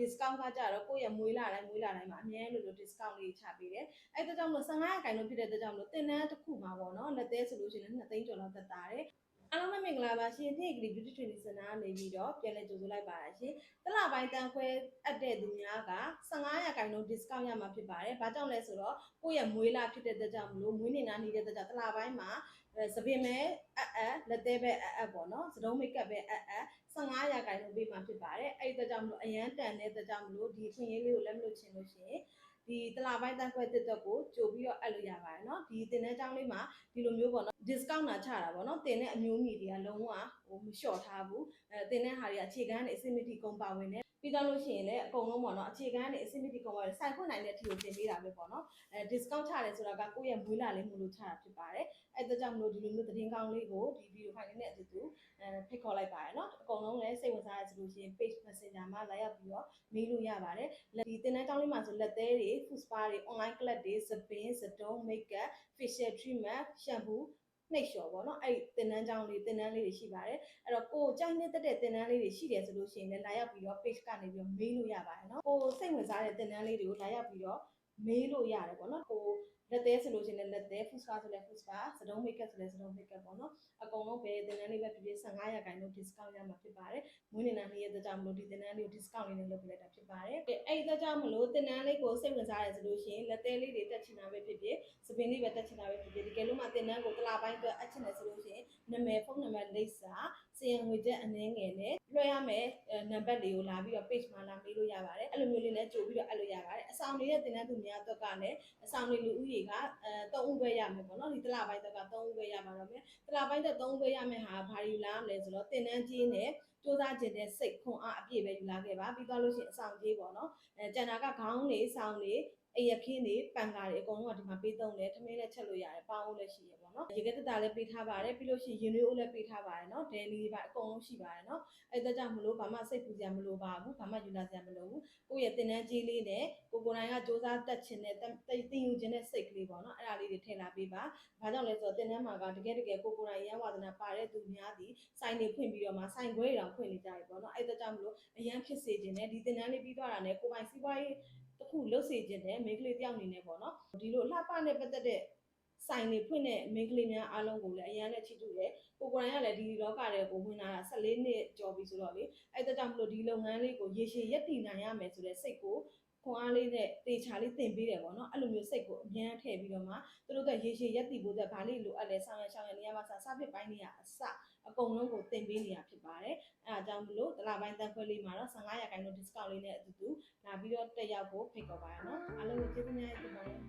discount ကကြတော့ကိုယ့်ရဲ့မွေးလာတိုင်းမွေးလာတိုင်းမှာအများကြီးလို့လို့ discount လေးချပေးတယ်အဲ့ဒါကြောင့်မလို့15ရာခိုင်နှုန်းဖြစ်တဲ့အတွက်ကြောင့်မလို့တင်တန်းတစ်ခုမှာပေါ့နော်လက်သေးဆိုလို့ရှိရင်2သိန်းကျော်လောက်သက်သာတယ်အားလုံးပဲမင်္ဂလာပါရှင်နေ့ကလေး beauty training center ကနေပြီးတော့ပြန်လည်ကြိုဆိုလိုက်ပါရရှင်တလပိုင်းတန်ခွဲအပ်တဲ့သူများက15ရာခိုင်နှုန်း discount ရမှာဖြစ်ပါတယ်ဘာကြောင့်လဲဆိုတော့ကိုယ့်ရဲ့မွေးလာဖြစ်တဲ့အတွက်ကြောင့်မလို့မွေးနေနာနေတဲ့အတွက်ကြောင့်တလပိုင်းမှာအဲသပင်မဲအပ်အပ် လက်သေးပဲအပ်အပ်ပေါ့နော်စတုံးမိတ်ကပ်ပဲအပ်အပ်15ရာခိုင်နှုန်းပေးမှာဖြစ်ပါတယ်အဲ့ဒီအတွက်ကြောင့်မလို့အရန်တန်တဲ့အတွက်ကြောင့်မလို့ဒီခွင့်ရေးလေးကိုလက်မလို့ချင်လို့ရှိရင်ဒီတလာပိုင်းတန်းခွဲတစ်တော့ကိုကြိုပြီးတော့အပ်လို့ရပါတယ်เนาะဒီတင်တဲ့ကြောင်းလေးမှာဒီလိုမျိုးပေါ့နော် discount လာချတာပေါ့နော်တင်တဲ့အမျိုးမီတွေကလုံးဝဟိုမလျှော့ထားဘူးအဲတင်တဲ့ဟာတွေကအခြေခံနဲ့အစိမ့်မတိကုန်ပါဝင်တယ် ပြီးတော့လို့ရှိရင်လည်းအကုန်လုံးပေါ့နော်အခြေခံနဲ့အစိမ့်မတိကုန်ပါဝင်စိုက်ခွင့်နိုင်တဲ့အထိကိုတင်ပေးတာပဲပေါ့နော်အဲ discount ချတယ်ဆိုတာကကိုယ့်ရဲ့မွေးလာလေးမို့လို့ချတာဖြစ်ပါတယ်အဲဒါကြောင့်မလို့ဒီလိုမျိုးသတင်းကောင်းလေးကိုဒီဗီဒီယိုဖိုင်လေးနဲ့အတူတူအဲဖိတ်ခေါ်လိုက်ပါတယ်နော်အကုန်လုံးလည်းစိတ်ဝင်စားရဆိုလို့ရှိရင် page messenger မှာလာရောက်ပြီးတော့မေးလို့ရပါတယ်ဒီတင်တဲ့ကောင်းလေးမှာဆိုလက်သေးတွေ food spa တွေ online club တွေစပင်းစတုံး makeup facial treatment shampoo နှိပ်လျှော်ပေါ့နော်အဲ့ဒီတင်တန်းကြောင်းလေးတင်တန်းလေးတွေရှိပါတယ်အဲ့တော့ကိုယ်ကြိုက်နေတဲ့တင်တန်းလေးတွေရှိတယ်ဆိုလို့ရှိရင်လည်းလာရောက်ပြီးတော့ page ကနေပြီးတော့မေးလို့ရပါတယ်နော်ကိုယ်စိတ်ဝင်စားတဲ့တင်တန်းလေးတွေကိုလာရောက်ပြီးတော့ မေးလို့ရတယ်ပေါ့နော်ကိုယ်လက်သေးဆိုလို့ရှိရင်လည်းလက်သေး food spa ဆိုလည်း food spa စတုံး makeup ဆိုလည်းစတုံး makeup ပေါ့နော်အကုန်လုံးပဲတင်တန်းလေးပဲဖြစ်ဖြစ်15ရာခိုင်နှုန်း discount ရမှာဖြစ်ပါတယ်မွေးနေ့နာနေ့ရဲ့အတွက်ကြောင့်မလို့ဒီတင်တန်းလေးကို discount လေးနဲ့လုပ်ပေးလိုက်တာဖြစ်ပါတယ်အဲ့ဒီအတွက်ကြောင့်မလို့တင်တန်းလေးကိုစိတ်ဝင်စားရဆိုလို့ရှိရင်လက်သေးလေးတွေတက်ချင်တာပဲဖြစ်ဖြစ်စပင်းလေးပဲတက်ချင်တာပဲဖြစ်ဖြစ်ဒီကဲလို့မှတင်တန်းကိုတစ်လားပိုင်းအတွက်အပ်ချင်တယ်ဆိုလို့ရှိရင်နာမည်ဖုန်းနံပါတ်လိပ်စာစီရင်ငွေချက်အနှင်းငယ်နဲ့လွှဲရ မယ်နံပါတ်တွေကိုလာပြီးတော့ page မှာလာမေးလို့ရပါတယ်အဲ့လိုမျိုးလေးနဲ့ကြိုပြီးတော့အပ်လို့ရပါတယ်အဆောင်နေတဲ့တင်တန်းသူများအတွက်ကလည်းအဆောင်တွေလူဦးရေကအဲ3ဦးပဲရမယ်ပေါ့နော်ဒီတစ်လားပိုင်းအတွက်က3ဦးပဲရပါတော့မယ်တစ်လားပိုင်းအတွက်3ဦးပဲရမယ်ဟာဘာယူလာမလဲဆိုတော့တင်တန်းကြီးနဲ့စူးစမ်းခြင်းတဲ့စိတ်ခွန်အားအပြည့်ပဲယူလာခဲ့ပါပြီးတော့လို့ရှိရင်အဆောင်ကြီးပေါ့နော်အဲကျန်တာကခေါင်းတွေဆောင်တွေ အရခင်းတွေပန်ကာတွေအကုန်လုံးကဒီမှာပေးသုံးတယ်ထမင်းနဲ့ချက်လို့ရတယ်ပေါင်းဦးလည်းရှိရပေါ့နော်ရေကတက်တာလည်းပေးထားပါတယ်ပြီးလို့ရှိရင်ရင်နွေးဦးလည်းပေးထားပါတယ်နော်ဒဲလီပါအကုန်လုံးရှိပါတယ်နော်အဲ့ဒါကြောင့်မလို့ဘာမှစိတ်ပူစရာမလိုပါဘူးဘာမှယူလာစရာမလိုဘူးကိုယ့်ရဲ့တင်တန်းကြီးလေးနဲ့ကိုကိုနိုင်ကစူးစမ်းတက်ခြင်းနဲ့တင်ယူခြင်းနဲ့စိတ်ကလေးပေါ့နော်အဲ့ဒါလေးတွေထည့်လာပေးပါဘာကြောင့်လဲဆိုတော့တင်တန်းမှာကတကယ်တကယ်ကိုကိုနိုင်ရန်ဝါဒနာပါတဲ့သူများသည်စိုင်းနေဖွင့်ပြီးတော့မှစိုင်းခွဲတွေတောင်ဖွင့်နေကြတယ်ပေါ့နော်အဲ့ဒါကြောင့်မလို့အရန်ဖြစ်စေခြင်းနဲ့ဒီတင်တန်းလေးပြီးသွားတာနဲ့ကိုပိုင်စီးပွားရေး တခုလှုပ်စေခြင်းနဲ့မိန်းကလေးတယောက်အနေနဲ့ပေါ့နော်ဒီလိုအလှပနဲ့ပတ်သက်တဲ့ဆိုင်တွေဖွင့်တဲ့မိန်းကလေးများအားလုံးကိုလည်းအရန်နဲ့ချစ်တူတယ်ကိုကိုရိုင်းကလည်းဒီလောကတွေကိုဝင်လာတာ14နှစ်ကျော်ပြီဆိုတော့လေအဲ့ဒါကြောင့်မလို့ဒီလုပ်ငန်းလေးကိုရေရှည်ရက်တည်နိုင်ရမယ်ဆိုတဲ့စိတ်ကိုခွန်အားလေးနဲ့တေချာလေးသင်ပေးတယ်ပေါ့နော်အဲ့လိုမျိုးစိတ်ကိုအများထည့်ပြီးတော့မှသူတို့ကရေရှည်ရက်တည်ဖို့အတွက်ဗာလေးလိုအပ်လဲဆောင်ရရှောင်းရနေရာမှာစစဖြစ်ပိုင်းနေရအစအကုန်လုံးကိုသင်ပေးနေရဖြစ်ပါတယ် အဲ့ဒါကြောင့်မလို့တလပိုင်းတန်ခွဲလေးမှာတော့15ရာခိုင်နှုန်း discount လေးနဲ့အတူတူလာပြီးတော့တက်ရောက်ဖို့ဖိတ်ခေါ်ပါရနော်အားလုံးကိုကျေးဇူးများတင်ပါတယ်